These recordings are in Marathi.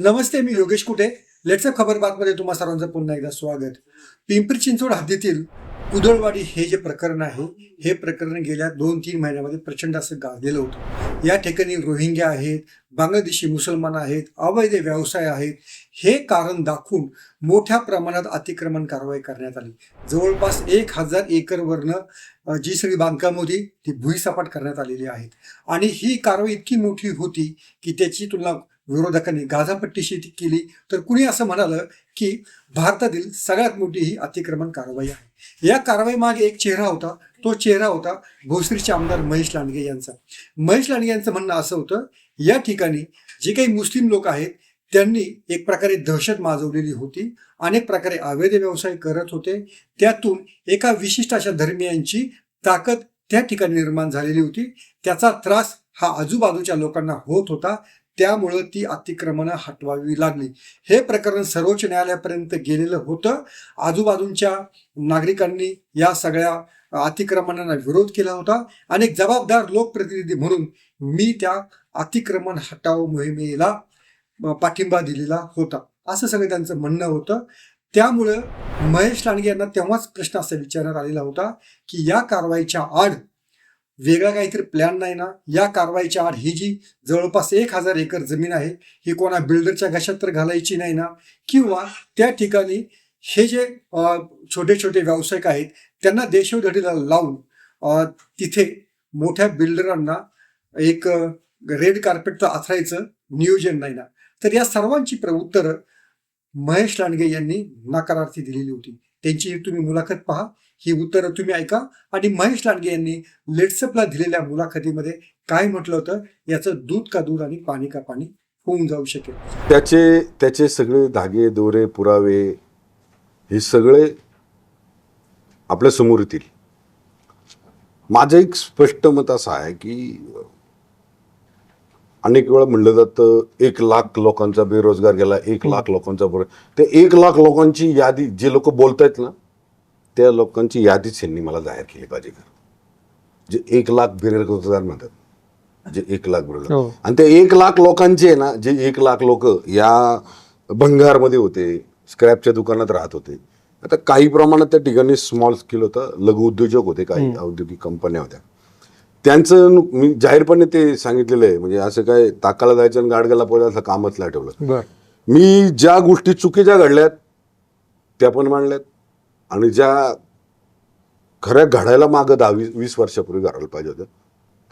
नमस्ते मी योगेश कुटे लेट्सअप खबर बातमध्ये तुम्हा सर्वांचं पुन्हा एकदा स्वागत. पिंपरी चिंचवड हद्दीतील कुदळवाडी हे जे प्रकरण आहे हे प्रकरण गेल्या दोन तीन महिन्यामध्ये प्रचंड असं गाजलेलं होतं. या ठिकाणी रोहिंग्या आहेत बांगलादेशी मुसलमान आहेत अवैध व्यवसाय आहेत हे कारण दाखवून मोठ्या प्रमाणात अतिक्रमण कारवाई करण्यात आली. जवळपास एक हजार एकरवरनं जी सगळी बांधकाम होती ती भुईसपाट करण्यात आलेली आहेत आणि ही कारवाई इतकी मोठी होती की त्याची तुलना विरोधकांनी गाझापट्टीशी केली तर कुणी असं म्हणालं की भारतातील सगळ्यात मोठी ही अतिक्रमण कारवाई आहे. या कारवाई मागे एक चेहरा होता तो चेहरा होता भोसरीचे आमदार महेश लांडगे यांचा. महेश लांडगे यांचं म्हणणं असं होतं या ठिकाणी जे काही मुस्लिम लोक आहेत त्यांनी एक प्रकारे दहशत माजवलेली होती अनेक प्रकारे अवैध व्यवसाय करत होते. त्यातून एका विशिष्ट अशा धर्मियांची ताकद त्या ठिकाणी निर्माण झालेली होती. त्याचा त्रास हा आजूबाजूच्या लोकांना होत होता. त्यामुळं ती अतिक्रमणं हटवावी लागली. हे प्रकरण सर्वोच्च न्यायालयापर्यंत गेलेलं होतं. आजूबाजूच्या नागरिकांनी या सगळ्या अतिक्रमणांना विरोध केला होता. आणि एक जबाबदार लोकप्रतिनिधी म्हणून मी त्या अतिक्रमण हटाव मोहिमेला पाठिंबा दिलेला होता. असं सगळं त्यांचं म्हणणं होतं. त्यामुळं महेश लांडगे यांना तेव्हाच प्रश्न असा विचारण्यात आलेला होता की या कारवाईच्या आड वेगळा काहीतरी प्लॅन नाही ना. या कारवाईच्या आड ही जी जवळपास एक हजार एकर जमीन आहे ही कोणा बिल्डरच्या घशात तर घालायची नाही ना. किंवा त्या ठिकाणी हे जे छोटे छोटे व्यावसायिक आहेत त्यांना देशोधडीला लावून तिथे मोठ्या बिल्डरांना एक रेड कार्पेटचं आथरायचं नियोजन नाही ना. तर या सर्वांची प्रउत्तरं महेश लांडगे यांनी नकारार्थी दिलेली होती. त्यांची तुम्ही मुलाखत पहा. ही उत्तरं तुम्ही ऐका. आणि महेश लांडगे यांनी लेट्सअपला दिलेल्या मुलाखतीमध्ये काय म्हटलं होतं याचं दूध का दूध आणि पाणी का पाणी होऊन जाऊ शकेल. त्याचे त्याचे सगळे धागे दोरे पुरावे हे सगळे आपल्यासमोर येतील. माझं एक स्पष्ट मत असं आहे की अनेक वेळा म्हणलं जातं एक लाख लोकांचा बेरोजगार गेला एक लाख लोकांचा बरोबर ते एक लाख लोकांची यादी जे लोक बोलतायत ना त्या लोकांची यादीच यांनी मला जाहीर केली पाहिजे का जे एक लाख बेरोजगार म्हणतात. जे एक लाख बेरोजगार हो. आणि ते एक लाख लोकांचे आहे ना जे एक लाख लोक या भंगारमध्ये होते स्क्रॅपच्या दुकानात राहत होते. आता काही प्रमाणात त्या ठिकाणी स्मॉल स्किल होतं. लघु उद्योजक होते काही औद्योगिक कंपन्या होत्या. त्यांचं मी जाहीरपणे ते सांगितलेलं आहे. म्हणजे असं काय ताकाला जायचं आणि गाडग्याला पोहायचं असं कामच नाही ठेवलं. मी ज्या गोष्टी चुकीच्या घडल्यात त्या पण मांडल्यात. आणि ज्या खऱ्या घडायला मागं दहा वीस वीस वर्षापूर्वी घडायला पाहिजे होत्या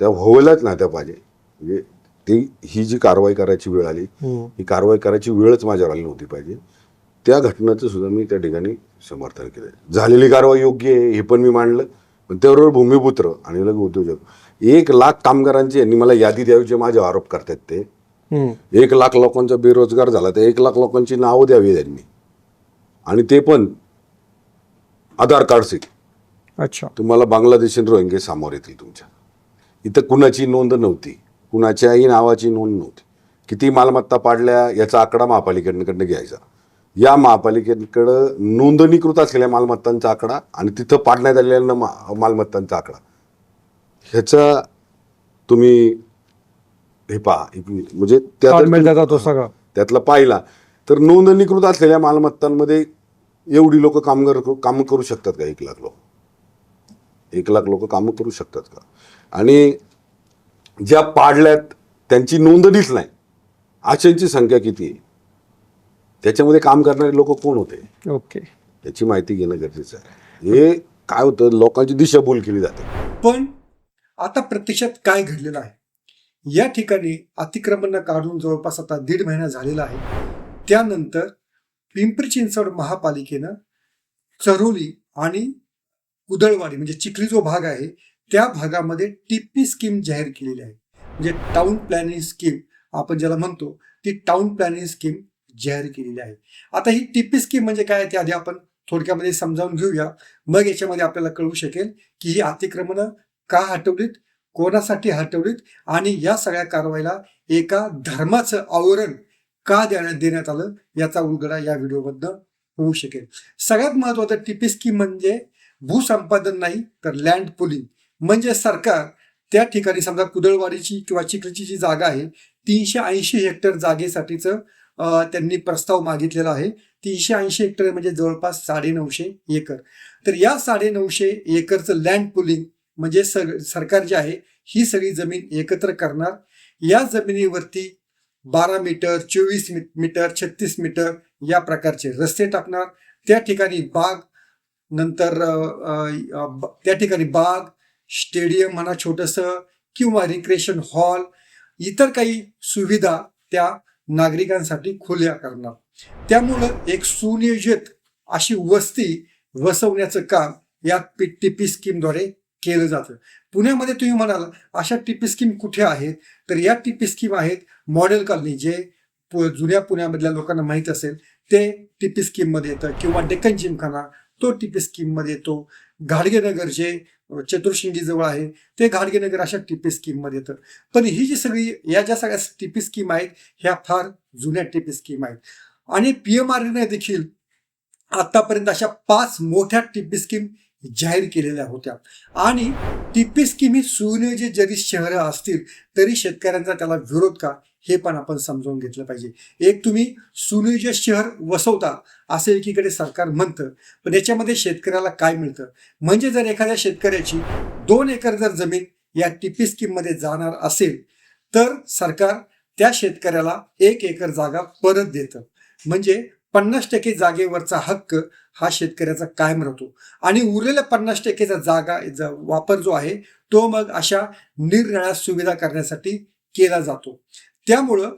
त्या व्हायलाच नाही त्या पाहिजे. म्हणजे ती ही जी कारवाई करायची वेळ आली ही कारवाई करायची वेळच माझ्यावर आली नव्हती पाहिजे. त्या घटनेचं सुद्धा मी त्या ठिकाणी समर्थन केलं. झालेली कारवाई योग्य आहे हे पण मी मांडलं. पण त्याबरोबर भूमिपुत्र आणि लघु उद्योजक एक लाख कामगारांची यांनी मला यादी द्यावी जे माझे आरोप करतात ते. एक लाख लोकांचा बेरोजगार झाला तर एक लाख लोकांची नावं द्यावी त्यांनी आणि ते पण आधार कार्डचे अच्छा. तुम्हाला बांगलादेशी रोहिंगे समोर येतील तुमच्या. इथं कुणाची नोंद नव्हती. कुणाच्याही नावाची नोंद नव्हती. किती मालमत्ता पाडल्या याचा आकडा महापालिकेकडनं घ्यायचा. या महापालिकेकडं नोंदणीकृत असलेल्या मालमत्तांचा आकडा आणि तिथं पाडण्यात आलेल्या मा- मालमत्तांचा आकडा. ह्याचा तुम्ही हे पहा. म्हणजे त्यातला पाहिला. तर नोंदणीकृत असलेल्या मालमत्तांमध्ये एवढी लोक कामगार कामं करू शकतात का? एक लाख लोक. एक लाख लोक कामं करू शकतात का? आणि ज्या पाडल्यात त्यांची नोंदणीच नाही. अशांची संख्या किती आहे? त्याच्यामध्ये काम करणारे लोक कोण होते? ओके. याची माहिती घेणं गरजेचं आहे. हे काय होतं? लोकांची दिशाभूल केली जाते. पण आता प्रत्यक्षात काय घडलेलं आहे? या ठिकाणी अतिक्रमण काढून जवळपास आता दीड महिना झालेला आहे. त्यानंतर पिंपरी चिंचवड महापालिकेनं चरोली आणि कुदळवाडी म्हणजे चिखली जो भाग आहे त्या भागामध्ये टिप्पी स्कीम जाहीर केलेली आहे. म्हणजे टाउन प्लॅनिंग स्कीम आपण ज्याला म्हणतो ती टाउन प्लॅनिंग स्कीम जाहीर केलेली आहे. आता ही टिप्पी स्कीम म्हणजे काय आहे ते आधी आपण थोडक्यामध्ये समजावून घेऊया. मग याच्यामध्ये आपल्याला कळू शकेल की ही अतिक्रमणं का हटवलीत कोणासाठी हटवलीत आणि या सगळ्या कारवाईला एका धर्माचं आवरण का देण्यात देण्यात आलं याचा उलगडा या व्हिडिओमधनं होऊ शकेल. सगळ्यात महत्वाचं टिपी स्कीम म्हणजे भूसंपादन नाही तर लँड पुलिंग. म्हणजे सरकार त्या ठिकाणी समजा कुदळवाडीची किंवा चिखलीची जी जागा आहे तीनशे ऐंशी हेक्टर जागेसाठीचं त्यांनी प्रस्ताव मागितलेला आहे. तीनशे ऐंशी हेक्टर म्हणजे जवळपास साडेनऊशे एकर. तर या साडेनऊशे एकरचं लँड पुलिंग म्हणजे सग सरकार जे आहे ही सगळी जमीन एकत्र करणार. या जमिनीवरती बारा मीटर चोवीस मी- मीटर छत्तीस मीटर या प्रकारचे रस्ते टाकणार. त्या ठिकाणी बाग नंतर ब- त्या ठिकाणी बाग स्टेडियम म्हणा छोटंसं किंवा रिक्रिएशन हॉल इतर काही सुविधा त्या नागरिकांसाठी खुल्या करणार. त्यामुळं एक सुनियोजित अशी वस्ती वसवण्याचं काम या पी टी पी स्कीमद्वारे केलं जातं. पुण्यामध्ये तुम्ही म्हणाल अशा टीपी स्कीम कुठे आहेत? तर या टीपी स्कीम आहेत मॉडेल कॉलनी जे जुन्या पुण्यामधल्या लोकांना माहीत असेल ते टीपी स्कीममध्ये येतं. किंवा डेक्कन जिमखाना तो टीपी स्कीममध्ये येतो. घाडगेनगर जे चतुर्शिंगीजवळ आहे ते घाडगेनगर अशा टीपी स्कीममध्ये येतं. पण ही जी सगळी या ज्या सगळ्या टीपी स्कीम आहेत ह्या फार जुन्या टीपी स्कीम आहेत. आणि पी एम आरने देखील आतापर्यंत अशा पाच मोठ्या टीपी स्कीम जाहीर केलेल्या होत्या. आणि टिपीस स्कीम सुनियोजित जरी शहरं असतील तरी शेतकऱ्यांचा त्याला विरोध का? हे पण आपण समजावून घेतलं पाहिजे. एक तुम्ही सुनियोजित शहर वसवता असे एकीकडे सरकार म्हणतं पण याच्यामध्ये शेतकऱ्याला काय मिळतं? म्हणजे जर एखाद्या शेतकऱ्याची दोन एकर जर जमीन या टिपी स्कीममध्ये जाणार असेल तर सरकार त्या शेतकऱ्याला एक एकर जागा परत देतं. म्हणजे पन्नास टक्के जागेवरचा हक्क हा शेतकऱ्याचा कायम राहतो. आणि उरलेल्या पन्नास टक्केचा जागा जा वापर जो आहे तो मग अशा निरनिळ्या सुविधा करण्यासाठी केला जातो. त्यामुळं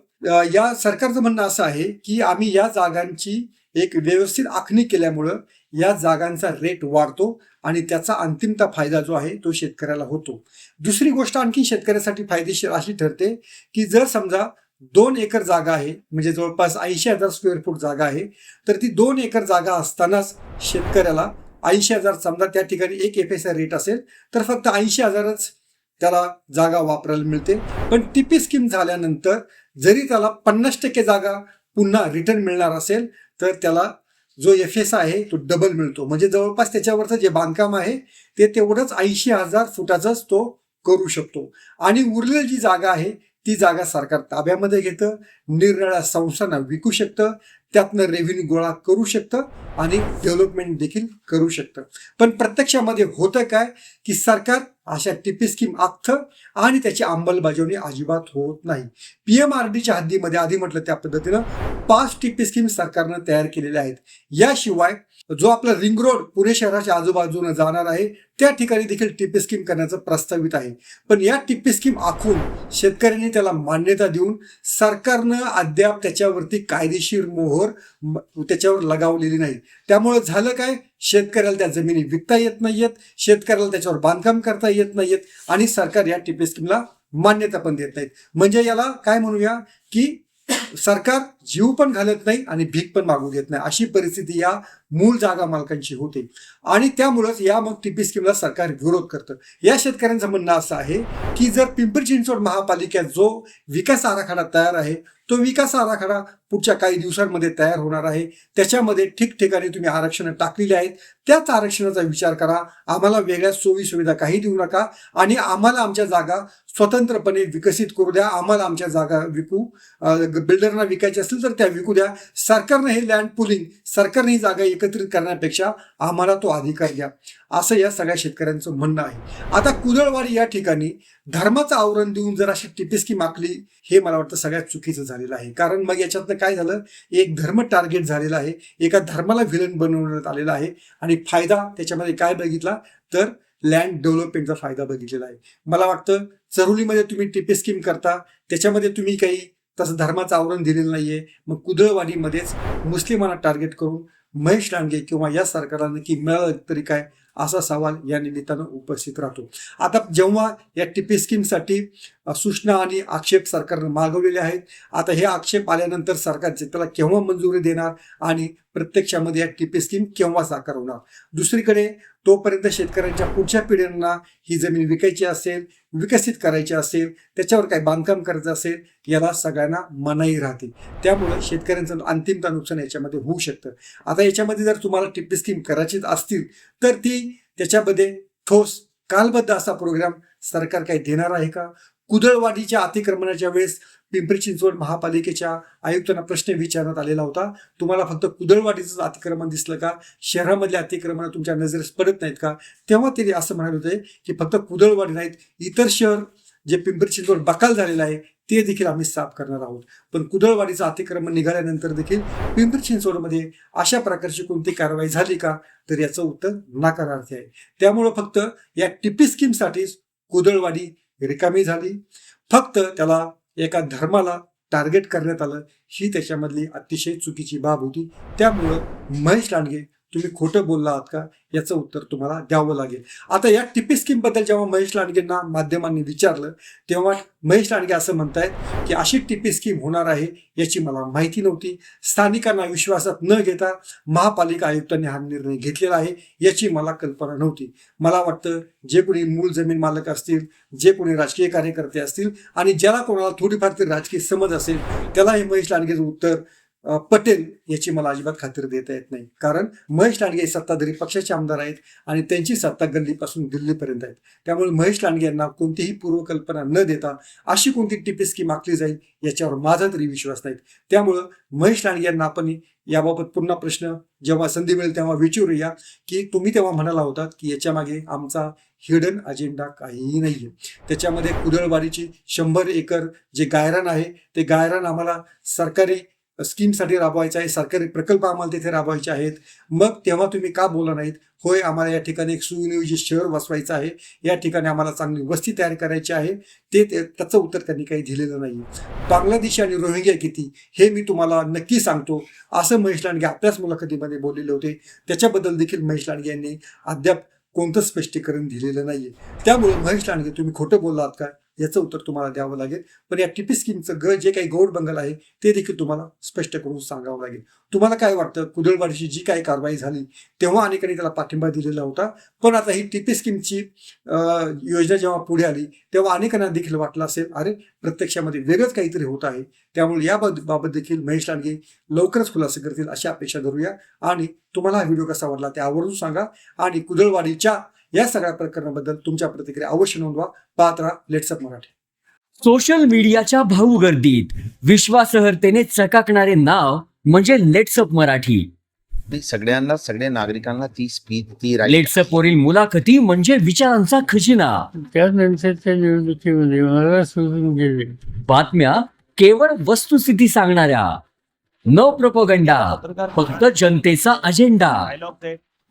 या सरकारचं म्हणणं असं आहे की आम्ही या जागांची एक व्यवस्थित आखणी केल्यामुळं या जागांचा रेट वाढतो आणि त्याचा अंतिमता फायदा जो आहे तो शेतकऱ्याला होतो. दुसरी गोष्ट आणखी शेतकऱ्यासाठी फायदेशीर अशी ठरते की जर समजा दोन एकर जागा आहे म्हणजे जवळपास ऐंशी हजार स्क्वेअर फूट जागा आहे. तर ती दोन एकर जागा असतानाच शेतकऱ्याला ऐंशी हजार समजा त्या ठिकाणी एक एफ एस आय रेट असेल तर फक्त ऐंशी हजारच त्याला जागा वापरायला मिळते. पण टीपी स्कीम झाल्यानंतर जरी त्याला पन्नास टक्के जागा पुन्हा रिटर्न मिळणार असेल तर त्याला जो एफ एस आहे तो डबल मिळतो. म्हणजे जवळपास त्याच्यावरचं जे बांधकाम आहे ते तेवढंच ऐंशी हजार फुटाचंच तो करू शकतो. आणि उरलेली जी जागा आहे ती जागा सरकार ताब्यामध्ये घेतं निरनिळ्या संस्थांना विकू शकतं त्यातनं रेव्हेन्यू गोळा करू शकतं आणि डेव्हलपमेंट देखील करू शकतं. पण प्रत्यक्षामध्ये होतं काय की सरकार अशा टिपी स्कीम आखतं आणि त्याची अंमलबजावणी अजिबात होत नाही. पी एम आर डीच्या हद्दीमध्ये आधी म्हटलं त्या पद्धतीनं पाच टिपी स्कीम सरकारनं तयार केलेल्या आहेत. याशिवाय जो आपला रिंग रोड पुणे शहराच्या आजूबाजूने जाणार आहे त्या ठिकाणी देखील टिप्पी स्कीम करण्याचं प्रस्तावित आहे. पण या टिप्पी स्कीम आखून शेतकऱ्यांनी त्याला मान्यता देऊन सरकारनं अद्याप त्याच्यावरती कायदेशीर मोहर त्याच्यावर लगावलेली नाही. त्यामुळे झालं काय? शेतकऱ्याला त्या जमिनी विकता येत नाहीयेत शेतकऱ्याला त्याच्यावर बांधकाम करता येत नाहीयेत आणि सरकार या टिपी स्कीमला मान्यता पण देत नाहीत. म्हणजे याला काय म्हणूया की सरकार जीव पण घालत नाही आणि भीक पण मागू घेत नाही. अशी परिस्थिती या मूळ जागा मालकांची होते. आणि त्यामुळंच या मग टीपी स्कीमला सरकार विरोध करतं. या शेतकऱ्यांचं म्हणणं असं आहे की जर पिंपरी चिंचवड महापालिकेत जो विकास आराखडा तयार आहे तो विकास आराखडा पुढच्या काही दिवसांमध्ये तयार होणार आहे. त्याच्यामध्ये ठिकठिकाणी तुम्ही आरक्षणं टाकलेली आहेत. त्याच आरक्षणाचा विचार करा. आम्हाला वेगळ्या सोयी सुविधा काही देऊ नका आणि आम्हाला आमच्या जागा स्वतंत्रपणे विकसित करू द्या. आम्हाला आमच्या जागा विकू बिल्डरना विकायच्या असतील तर त्या विकू द्या. सरकारनं हे लँड पुलिंग सरकारने ही जागा एकत्रित करण्यापेक्षा आम्हाला तो अधिकार द्या. असं या सगळ्या शेतकऱ्यांचं म्हणणं आहे. आता कुदळवाडी या ठिकाणी धर्माचं आवरण देऊन जर अशी टीपी स्कीम आखली हे मला वाटतं सगळ्यात चुकीचं झालेलं आहे. कारण मग याच्यातनं काय झालं? एक धर्म टार्गेट झालेला आहे. एका धर्माला व्हिलन बनवण्यात आलेला आहे. आणि फायदा त्याच्यामध्ये काय बघितला? तर लँड डेव्हलपमेंटचा फायदा बघितलेला आहे. मला वाटतं चरुलीमध्ये तुम्ही टिपी स्कीम करता त्याच्यामध्ये तुम्ही काही तसं धर्माचं आवरण दिलेलं नाहीये. मग कुदळवाडीमध्येच मुस्लिमांना टार्गेट करून महेश लांडगे किंवा या सरकारला नक्की मिळालं तरी काय? असा सवाल या निमित्तानं उपस्थित राहतो. आता जेव्हा या टिपी स्कीमसाठी सूचना आणि आक्षेप सरकारनं मागवलेले आहेत आता हे आक्षेप आल्यानंतर सरकारचे त्याला केव्हा मंजुरी देणार आणि प्रत्यक्षामध्ये या टिपी स्कीम केव्हा साकार होणार? दुसरीकडे तोपर्यंत शेतकऱ्यांच्या पुढच्या पिढ्यांना ही जमीन विकायची असेल विकसित करायची असेल त्याच्यावर काही बांधकाम करायचं असेल याला सगळ्यांना मनाई राहते. त्यामुळे शेतकऱ्यांचं अंतिमता नुकसान याच्यामध्ये होऊ शकतं. आता याच्यामध्ये जर तुम्हाला टिप्पी स्कीम करायचीच असतील तर ती त्याच्यामध्ये ठोस कालबद्ध असा प्रोग्राम सरकार काही देणार आहे का? कुदळवाडीच्या अतिक्रमणाच्या वेळेस पिंपरी चिंचवड महापालिकेच्या आयुक्तांना प्रश्न विचारण्यात आलेला होता. तुम्हाला फक्त कुदळवाडीचं अतिक्रमण दिसलं का? शहरामधले अतिक्रमण तुमच्या नजरेस पडत नाहीत का? तेव्हा ते असं म्हणाले होते की फक्त कुदळवाडी नाहीत इतर शहर जे पिंपरी चिंचवड बकाल झालेलं आहे ते देखील आम्ही साफ करणार आहोत. पण कुदळवाडीचं अतिक्रमण निघाल्यानंतर देखील पिंपरी चिंचवडमध्ये अशा प्रकारची कोणती कारवाई झाली का? तर याचं उत्तर नकारार्थी आहे. त्यामुळं फक्त या टिपी स्कीमसाठीच कुदळवाडी रिकामी झाली. फक्त त्याला एका धर्माला टार्गेट करण्यात आलं. ही त्याच्यामधली अतिशय चुकीची बाब होती. त्यामुळं महेश लांडगे तुम्ही खोटं बोलला आहात का? याचं उत्तर तुम्हाला द्यावं लागेल. आता या टिपी स्कीमबद्दल जेव्हा महेश लांडगेंना माध्यमांनी विचारलं तेव्हा महेश लांडगे असं म्हणतायत की अशी टिपी स्कीम होणार आहे याची मला माहिती नव्हती. स्थानिकांना विश्वासात न घेता महापालिका आयुक्तांनी हा निर्णय घेतलेला आहे याची मला कल्पना नव्हती. मला वाटतं जे कोणी मूळ जमीन मालक असतील जे कोणी राजकीय कार्यकर्ते असतील आणि ज्याला कोणाला थोडीफार तरी राजकीय समज असेल त्याला हे महेश लांडगेचं उत्तर पटेल याची मला अजिबात खात्री देता येत नाही. कारण महेश लांडगे सत्ताधारी पक्षाचे आमदार आहेत आणि त्यांची सत्ता गल्लीपासून दिल्लीपर्यंत आहेत त्यामुळे महेश लांडगे यांना कोणतीही पूर्वकल्पना न देता अशी कोणती टिपी स्कीम आखली जाईल याच्यावर माझा तरी विश्वास नाही. त्यामुळं महेश लांडगे यांना आपण याबाबत पुन्हा प्रश्न जेव्हा संधी मिळेल तेव्हा विचारूया की तुम्ही तेव्हा म्हणाला होता की याच्या मागे आमचा हिडन अजेंडा काहीही नाहीये. त्याच्यामध्ये कुदळवाडीची शंभर एकर जे गायरान आहे ते गायरान आम्हाला सरकारी स्कीमसाठी राबवायचं आहे सरकारी प्रकल्प आम्हाला तिथे राबवायचे आहेत. मग तेव्हा तुम्ही का बोला नाहीत? होय आम्हाला या ठिकाणी एक सुनियोजित शहर वसवायचं आहे. या ठिकाणी आम्हाला चांगली वस्ती तयार करायची आहे. ते ते- त्याचं उत्तर त्यांनी काही दिलेलं नाही बांगलादेशी आणि रोहिंग्या किती? हे मी तुम्हाला नक्की सांगतो. असं महेश लांडगे आपल्याच मुलाखतीमध्ये बोललेले होते. त्याच्याबद्दल देखील महेश लांडगे यांनी अद्याप कोणतं स्पष्टीकरण दिलेलं नाहीये. त्यामुळे महेश लांडगे तुम्ही खोटं बोललात का? याचं उत्तर तुम्हाला द्यावं लागेल. पण या टिपी स्कीमचं ग जे काही गौड बंगल आहे ते देखील तुम्हाला स्पष्ट करून सांगावं लागेल. तुम्हाला काय वाटतं? कुदळवाडीची जी काही कारवाई झाली तेव्हा अनेकांनी त्याला पाठिंबा दिलेला होता. पण आता ही टिपी स्कीमची योजना जेव्हा पुढे आली तेव्हा अनेकांना देखील वाटलं असेल अरे प्रत्यक्षामध्ये वेगळंच काहीतरी होत आहे. त्यामुळे या बाब- बाबत देखील महेश लांडगे लवकरच खुलासा करतील अशी अपेक्षा धरूया. आणि तुम्हाला हा व्हिडिओ कसा वाटला ते आवर्जून सांगा. आणि कुदळवाडीच्या या सगळ्या प्रकरणाबद्दल तुमच्या प्रतिक्रिया अवश्य नोंदवा. पाहत राहा लेट्सअप मराठी. सोशल मीडियाच्या भाऊ गर्दीत विश्वासार्हतेने चकाकणारे नाव म्हणजे लेट्सअप मराठी. सगळ्यांना सगळ्या नागरिकांना ती स्पीच ती लेट्सअप वरील मुलाखती म्हणजे विचारांचा खजिना. त्यानंतरच्या निवडणुकीमध्ये मला सोडून गेले. बातम्या केवळ वस्तुस्थिती सांगणाऱ्या. न प्रोपोगंडा फक्त जनतेचा अजेंडा